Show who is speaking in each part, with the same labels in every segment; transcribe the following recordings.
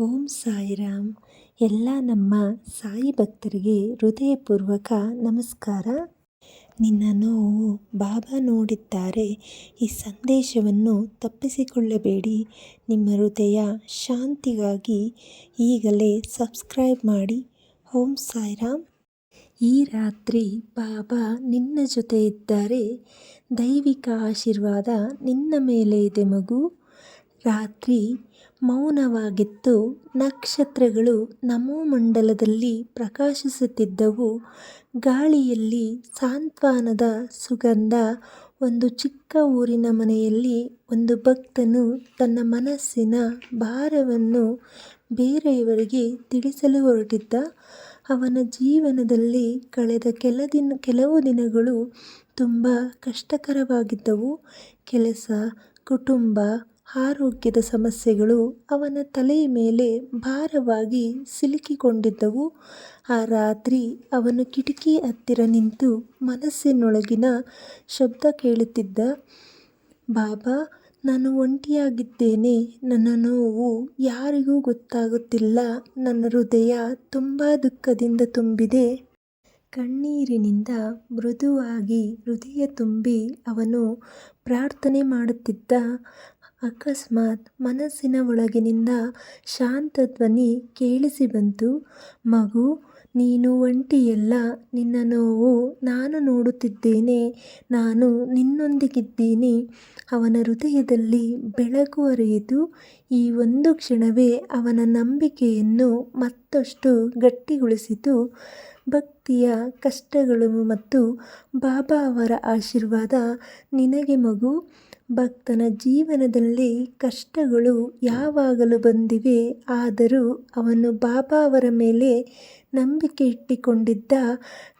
Speaker 1: ಓಂ ಸಾಯಿರಾಮ್. ಎಲ್ಲ ನಮ್ಮ ಸಾಯಿ ಭಕ್ತರಿಗೆ ಹೃದಯಪೂರ್ವಕ ನಮಸ್ಕಾರ. ನಿನ್ನ ನೋವು ಬಾಬಾ ನೋಡಿದ್ದಾರೆ. ಈ ಸಂದೇಶವನ್ನು ತಪ್ಪಿಸಿಕೊಳ್ಳಬೇಡಿ. ನಿಮ್ಮ ಹೃದಯ ಶಾಂತಿಗಾಗಿ ಈಗಲೇ ಸಬ್ಸ್ಕ್ರೈಬ್ ಮಾಡಿ. ಓಂ ಸಾಯಿರಾಮ್. ಈ ರಾತ್ರಿ ಬಾಬಾ ನಿನ್ನ ಜೊತೆ ಇದ್ದಾರೆ. ದೈವಿಕ ಆಶೀರ್ವಾದ ನಿನ್ನ ಮೇಲೆ ಇದೆ ಮಗು. ರಾತ್ರಿ ಮೌನವಾಗಿತ್ತು. ನಕ್ಷತ್ರಗಳು ನಮೋಮಂಡಲದಲ್ಲಿ ಪ್ರಕಾಶಿಸುತ್ತಿದ್ದವು. ಗಾಳಿಯಲ್ಲಿ ಸಾಂತ್ವನದ ಸುಗಂಧ, ಒಂದು ಚಿಕ್ಕ ಊರಿನ ಮನೆಯಲ್ಲಿ ಒಂದು ಭಕ್ತನು ತನ್ನ ಮನಸ್ಸಿನ ಭಾರವನ್ನು ಬೇರೆಯವರಿಗೆ ತಿಳಿಸಲು ಹೊರಟಿದ್ದ. ಅವನ ಜೀವನದಲ್ಲಿ ಕಳೆದ ಕೆಲ ದಿನ, ಕೆಲವು ದಿನಗಳು ತುಂಬ ಕಷ್ಟಕರವಾಗಿದ್ದವು. ಕೆಲಸ, ಕುಟುಂಬ ಆರೋಗ್ಯದ ಸಮಸ್ಯೆಗಳು ಅವನ ತಲೆಯ ಮೇಲೆ ಭಾರವಾಗಿ ಸಿಲುಕಿಕೊಂಡಿದ್ದವು. ಆ ರಾತ್ರಿ ಅವನು ಕಿಟಕಿ ಹತ್ತಿರ ನಿಂತು ಮನಸ್ಸಿನೊಳಗಿನ ಶಬ್ದ ಕೇಳುತ್ತಿದ್ದ, ಬಾಬಾ, ನಾನು ಒಂಟಿಯಾಗಿದ್ದೇನೆ. ನನ್ನ ನೋವು ಯಾರಿಗೂ ಗೊತ್ತಾಗುತ್ತಿಲ್ಲ. ನನ್ನ ಹೃದಯ ತುಂಬ ದುಃಖದಿಂದ ತುಂಬಿದೆ. ಕಣ್ಣೀರಿನಿಂದ ಮೃದುವಾಗಿ ಹೃದಯ ತುಂಬಿ ಅವನು ಪ್ರಾರ್ಥನೆ ಮಾಡುತ್ತಿದ್ದ ಅಕಸ್ಮಾತ್ ಮನಸ್ಸಿನ ಒಳಗಿನಿಂದ ಶಾಂತ ಧ್ವನಿ ಕೇಳಿಸಿ ಬಂತು. ಮಗು, ನೀನು ಒಂಟಿಯಲ್ಲ. ನಿನ್ನ ನೋವು ನಾನು ನೋಡುತ್ತಿದ್ದೇನೆ. ನಾನು ನಿನ್ನೊಂದಿಗಿದ್ದೀನಿ. ಅವನ ಹೃದಯದಲ್ಲಿ ಬೆಳಕು ಹರಿಯಿತು. ಈ ಒಂದು ಕ್ಷಣವೇ ಅವನ ನಂಬಿಕೆಯನ್ನು ಮತ್ತಷ್ಟು ಗಟ್ಟಿಗೊಳಿಸಿತು. ಭಕ್ತಿಯ ಕಷ್ಟಗಳು ಮತ್ತು ಬಾಬಾ ಅವರ ಆಶೀರ್ವಾದ ನಿನಗೆ ಮಗು. ಭಕ್ತನ ಜೀವನದಲ್ಲಿ ಕಷ್ಟಗಳು ಯಾವಾಗಲೂ ಬಂದಿವೆ. ಆದರೂ ಅವನು ಬಾಬಾ ಅವರ ಮೇಲೆ ನಂಬಿಕೆ ಇಟ್ಟುಕೊಂಡಿದ್ದ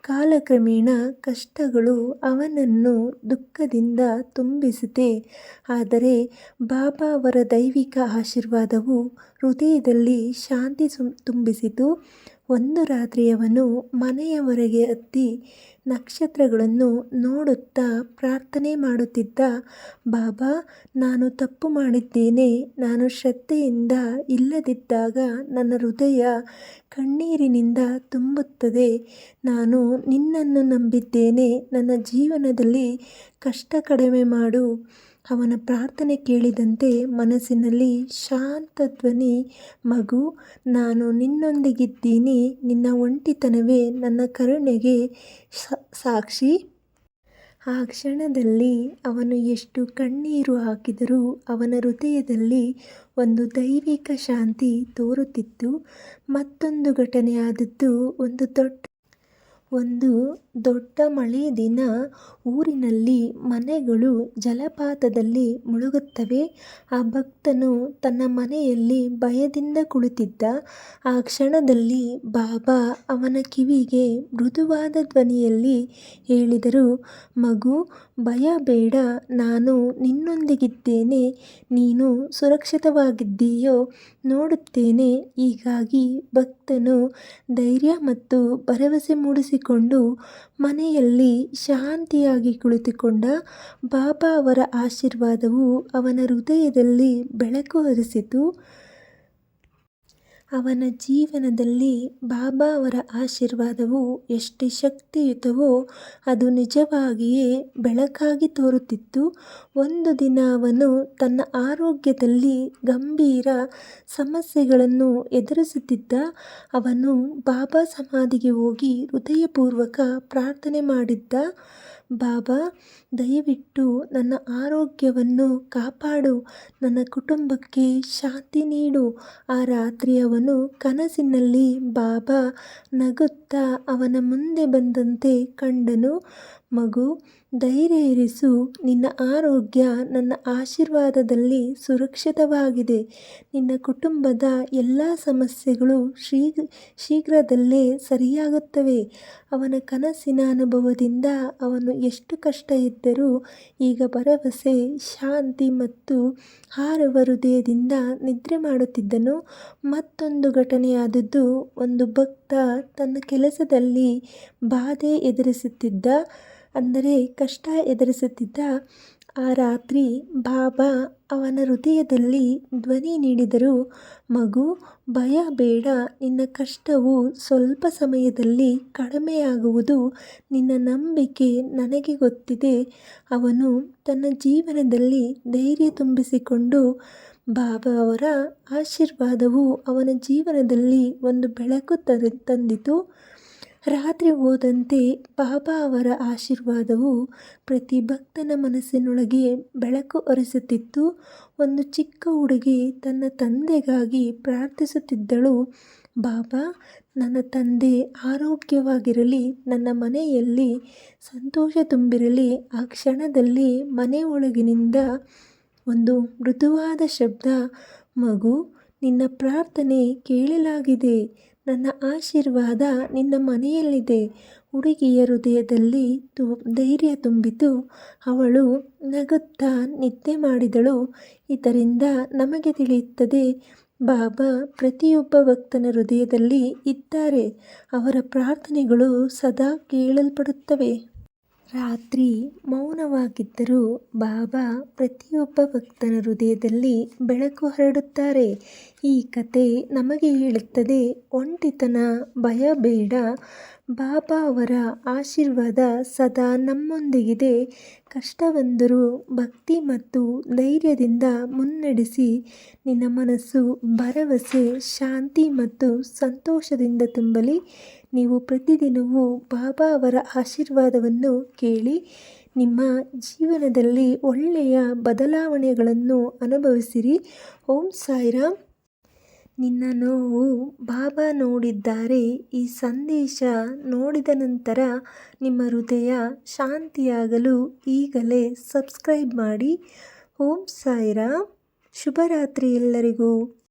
Speaker 1: ಕಾಲಕ್ರಮೇಣ ಕಷ್ಟಗಳು ಅವನನ್ನು ದುಃಖದಿಂದ ತುಂಬಿಸಿದೆ. ಆದರೆ ಬಾಬಾ ಅವರ ದೈವಿಕ ಆಶೀರ್ವಾದವು ಹೃದಯದಲ್ಲಿ ಶಾಂತಿ ತುಂಬಿಸಿತು. ಒಂದು ರಾತ್ರಿಯವನು ಮನೆಯ ಹೊರಗೆ ಹತ್ತಿ ನಕ್ಷತ್ರಗಳನ್ನು ನೋಡುತ್ತಾ ಪ್ರಾರ್ಥನೆ ಮಾಡುತ್ತಿದ್ದ, ಬಾಬಾ, ನಾನು ತಪ್ಪು ಮಾಡಿದ್ದೇನೆ. ನಾನು ಶ್ರದ್ಧೆಯಿಂದ ಇಲ್ಲದಿದ್ದಾಗ ನನ್ನ ಹೃದಯ ಕಣ್ಣೀರಿನಿಂದ ತುಂಬುತ್ತದೆ. ನಾನು ನಿನ್ನನ್ನು ನಂಬಿದ್ದೇನೆ. ನನ್ನ ಜೀವನದಲ್ಲಿ ಕಷ್ಟ ಕಡಿಮೆ ಮಾಡು. ಅವನ ಪ್ರಾರ್ಥನೆ ಕೇಳಿದಂತೆ ಮನಸ್ಸಿನಲ್ಲಿ ಶಾಂತ ಧ್ವನಿ, ಮಗು, ನಾನು ನಿನ್ನೊಂದಿಗಿದ್ದೀನಿ, ನಿನ್ನ ಒಂಟಿತನವೇ ನನ್ನ ಕರುಣೆಗೆ ಸಾಕ್ಷಿ. ಆ ಕ್ಷಣದಲ್ಲಿ ಅವನು ಎಷ್ಟು ಕಣ್ಣೀರು ಹಾಕಿದರೂ ಅವನ ಹೃದಯದಲ್ಲಿ ಒಂದು ದೈವಿಕ ಶಾಂತಿ ತೋರುತ್ತಿತ್ತು. ಮತ್ತೊಂದು ಘಟನೆ ಆದದ್ದು ಒಂದು ದೊಡ್ಡ ಒಂದು ದೊಡ್ಡ ಮಳೆ ದಿನ ಊರಿನಲ್ಲಿ ಮನೆಗಳು ಜಲಪಾತದಲ್ಲಿ ಮುಳುಗುತ್ತವೆ. ಆ ಭಕ್ತನು ತನ್ನ ಮನೆಯಲ್ಲಿ ಭಯದಿಂದ ಕುಳಿತಿದ್ದ. ಆ ಕ್ಷಣದಲ್ಲಿ ಬಾಬಾ ಅವನ ಕಿವಿಗೆ ಮೃದುವಾದ ಧ್ವನಿಯಲ್ಲಿ ಹೇಳಿದರು, ಮಗು ಭಯ ಬೇಡ, ನಾನು ನಿನ್ನೊಂದಿಗಿದ್ದೇನೆ, ನೀನು ಸುರಕ್ಷಿತವಾಗಿದ್ದೀಯೋ ನೋಡುತ್ತೇನೆ. ಹೀಗಾಗಿ ಭಕ್ತನು ಧೈರ್ಯ ಮತ್ತು ಭರವಸೆ ಮೂಡಿಸಿಕೊಂಡು ಮನೆಯಲ್ಲಿ ಶಾಂತಿಯಾಗಿ ಕುಳಿತುಕೊಂಡ ಬಾಬಾ ಅವರ ಆಶೀರ್ವಾದವು ಅವನ ಹೃದಯದಲ್ಲಿ ಬೆಳಕು ಹರಿಸಿತು. ಅವನ ಜೀವನದಲ್ಲಿ ಬಾಬಾ ಅವರ ಆಶೀರ್ವಾದವು ಎಷ್ಟು ಶಕ್ತಿಯುತವೋ ಅದು ನಿಜವಾಗಿಯೇ ಬೆಳಕಾಗಿ ತೋರುತ್ತಿತ್ತು. ಒಂದು ದಿನ ಅವನು ತನ್ನ ಆರೋಗ್ಯದಲ್ಲಿ ಗಂಭೀರ ಸಮಸ್ಯೆಗಳನ್ನು ಎದುರಿಸುತ್ತಿದ್ದ. ಅವನು ಬಾಬಾ ಸಮಾಧಿಗೆ ಹೋಗಿ ಹೃದಯಪೂರ್ವಕ ಪ್ರಾರ್ಥನೆ ಮಾಡಿದ್ದ. ಬಾಬಾ, ದಯವಿಟ್ಟು ನನ್ನ ಆರೋಗ್ಯವನ್ನು ಕಾಪಾಡು. ನನ್ನ ಕುಟುಂಬಕ್ಕೆ ಶಾಂತಿ ನೀಡು. ಆ ರಾತ್ರಿ ಅವನು ಕನಸಿನಲ್ಲಿ ಬಾಬಾ ನಗುತ್ತಾ ಅವನ ಮುಂದೆ ಬಂದಂತೆ ಕಂಡನು. ಮಗು, ಧೈರ್ಯ ಇರಿಸು. ನಿನ್ನ ಆರೋಗ್ಯ ನನ್ನ ಆಶೀರ್ವಾದದಲ್ಲಿ ಸುರಕ್ಷಿತವಾಗಿದೆ. ನಿನ್ನ ಕುಟುಂಬದ ಎಲ್ಲ ಸಮಸ್ಯೆಗಳು ಶೀಘ್ರ ಶೀಘ್ರದಲ್ಲೇ ಸರಿಯಾಗುತ್ತವೆ. ಅವನ ಕನಸಿನ ಅನುಭವದಿಂದ ಅವನು ಎಷ್ಟು ಕಷ್ಟ ಇದ್ದರೂ ಈಗ ಭರವಸೆ, ಶಾಂತಿ ಮತ್ತು ಹಾರುವ ಹೃದಯದಿಂದ ನಿದ್ರೆ ಮಾಡುತ್ತಿದ್ದನು. ಮತ್ತೊಂದು ಘಟನೆಯಾದದ್ದು ಒಂದು ಭಕ್ತ ತನ್ನ ಕೆಲಸದಲ್ಲಿ ಬಾಧೆ ಎದುರಿಸುತ್ತಿದ್ದ, ಅಂದರೆ ಕಷ್ಟ ಎದುರಿಸುತ್ತಿದ್ದ ಆ ರಾತ್ರಿ ಬಾಬಾ ಅವನ ಹೃದಯದಲ್ಲಿ ಧ್ವನಿ ನೀಡಿದರು, ಮಗು, ಭಯ ಬೇಡ, ನಿನ್ನ ಕಷ್ಟವು ಸ್ವಲ್ಪ ಸಮಯದಲ್ಲಿ ಕಡಿಮೆಯಾಗುವುದು ನಿನ್ನ ನಂಬಿಕೆ ನನಗೆ ಗೊತ್ತಿದೆ. ಅವನು ತನ್ನ ಜೀವನದಲ್ಲಿ ಧೈರ್ಯ ತುಂಬಿಸಿಕೊಂಡು ಬಾಬಾ ಅವರ ಆಶೀರ್ವಾದವು ಅವನ ಜೀವನದಲ್ಲಿ ಒಂದು ಬೆಳಕು ತಂದಿತು. ರಾತ್ರಿ ಹೋದಂತೆ ಬಾಬಾ ಅವರ ಆಶೀರ್ವಾದವು ಪ್ರತಿ ಭಕ್ತನ ಮನಸ್ಸಿನೊಳಗೆ ಬೆಳಕು ಹರಿಸುತ್ತಿತ್ತು ಒಂದು ಚಿಕ್ಕ ಹುಡುಗಿ ತನ್ನ ತಂದೆಗಾಗಿ ಪ್ರಾರ್ಥಿಸುತ್ತಿದ್ದಳು. ಬಾಬಾ, ನನ್ನ ತಂದೆ ಆರೋಗ್ಯವಾಗಿರಲಿ, ನನ್ನ ಮನೆಯಲ್ಲಿ ಸಂತೋಷ ತುಂಬಿರಲಿ, ಆ ಕ್ಷಣದಲ್ಲಿ ಮನೆಯೊಳಗಿನಿಂದ ಒಂದು ಮೃದುವಾದ ಶಬ್ದ, ಮಗು, ನಿನ್ನ ಪ್ರಾರ್ಥನೆ ಕೇಳಲಾಗಿದೆ. ನನ್ನ ಆಶೀರ್ವಾದ ನಿನ್ನ ಮನೆಯಲ್ಲಿದೆ. ಹುಡುಗಿಯ ಹೃದಯದಲ್ಲಿ ತು, ಧೈರ್ಯ ತುಂಬಿತು. ಅವಳು ನಗುತ್ತಾ ನಿದ್ದೆ ಮಾಡಿದಳು. ಇದರಿಂದ ನಮಗೆ ತಿಳಿಯುತ್ತದೆ, ಬಾಬಾ ಪ್ರತಿಯೊಬ್ಬ ಭಕ್ತನ ಹೃದಯದಲ್ಲಿ ಇದ್ದಾರೆ. ಅವರ ಪ್ರಾರ್ಥನೆಗಳು ಸದಾ ಕೇಳಲ್ಪಡುತ್ತವೆ. ರಾತ್ರಿ ಮೌನವಾಗಿದ್ದರೂ ಬಾಬಾ ಪ್ರತಿಯೊಬ್ಬ ಭಕ್ತನ ಹೃದಯದಲ್ಲಿ ಬೆಳಕು ಹರಡುತ್ತಾರೆ. ಈ ಕತೆ ನಮಗೆ ಹೇಳುತ್ತದೆ, ಒಂಟಿತನ ಭಯ ಬೇಡ ಬಾಬಾ ಅವರ ಆಶೀರ್ವಾದ ಸದಾ ನಮ್ಮೊಂದಿಗಿದೆ. ಕಷ್ಟವೆಂದರೂ ಭಕ್ತಿ ಮತ್ತು ಧೈರ್ಯದಿಂದ ಮುನ್ನಡೆಸಿ ನಿನ್ನ ಮನಸ್ಸು ಭರವಸೆ, ಶಾಂತಿ ಮತ್ತು ಸಂತೋಷದಿಂದ ತುಂಬಲಿ. ನೀವು ಪ್ರತಿದಿನವೂ ಬಾಬಾ ಅವರ ಆಶೀರ್ವಾದವನ್ನು ಕೇಳಿ ನಿಮ್ಮ ಜೀವನದಲ್ಲಿ ಒಳ್ಳೆಯ ಬದಲಾವಣೆಗಳನ್ನು ಅನುಭವಿಸಿರಿ. ಓಂ ಸಾಯಿರಾಮ್ ನಿನ್ನ ನೋವು ಬಾಬಾ ನೋಡಿದ್ದಾರೆ. ಈ ಸಂದೇಶ ನೋಡಿದ ನಂತರ ನಿಮ್ಮ ಹೃದಯ ಶಾಂತಿಯಾಗಲು ಈಗಲೇ ಸಬ್ಸ್ಕ್ರೈಬ್ ಮಾಡಿ. ಓಂ ಸಾಯಿರಾಮ್. ಶುಭರಾತ್ರಿ ಎಲ್ಲರಿಗೂ.